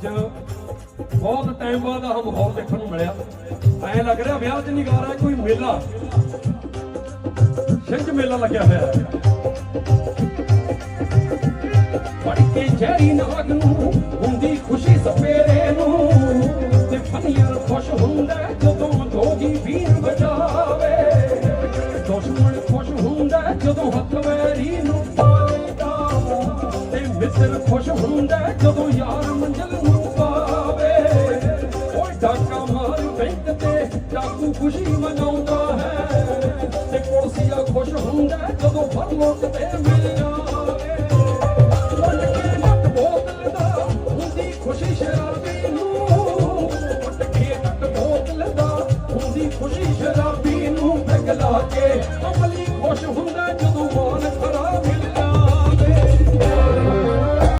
ਅੱਜ ਬਹੁਤ ਟਾਈਮ ਬਾਅਦ ਆਹ ਮਾਹੌਲ ਦੇਖਣ ਨੂੰ ਮਿਲਿਆ। ਐਂ ਲੱਗ ਰਿਹਾ ਵਿਆਹ 'ਚ ਨਹੀਂ ਗਾ ਕੋਈ ਮੇਲਾ, ਛਿੰਝ ਮੇਲਾ ਲੱਗਿਆ ਹੋਇਆ ਹੈ। ਫੜ ਕੇ ਜੈਰੀ ਨਾਗ ਨੂੰ, ਹੁੰਦੀ ਖੁਸ਼ੀ ਸਪੇਰੇ ਨੂੰ। ਤੇ ਫਨੀਅਰ ਖੁਸ਼ ਹੁੰਦਾ ਜਦੋਂ ਜੋਗੀ ਵੀਰ ਬਜਾਵੇ ਦੁਸ਼ਮਣ ਖੁਸ਼ ਹੁੰਦਾ ਜਦੋਂ ਹੱਥ ਵੈਰੀ ਨੂੰ ਪਾਵੇਗਾ ਤੇ। ਮਿੱਤਰ ਖੁਸ਼ ਹੁੰਦਾ ਜਦੋਂ ਯਾਰ ਡਾਕਾ ਮਾਰ ਬੈਂਕ ਤੇ ਡਾਕੂ ਖੁਸ਼ੀ ਮਨਾਉਂਦਾ ਹੈ। ਤੇ ਕੁਰਸੀਆ ਖੁਸ਼ ਹੁੰਦਾ ਜਦੋਂ ਫਰਲੋਕ ਤੇ ਮਿਲਿਆ ਖੁਸ਼ੀ ਸ਼ਰਾਬੀ ਨੂੰ। ਪਟਕੇ ਟੱਟ ਬੋਤਲ ਦਾ ਹੁੰਦੀ ਖੁਸ਼ੀ ਸ਼ਰਾਬੀ ਨੂੰ। ਬਗਲਾ ਕੇ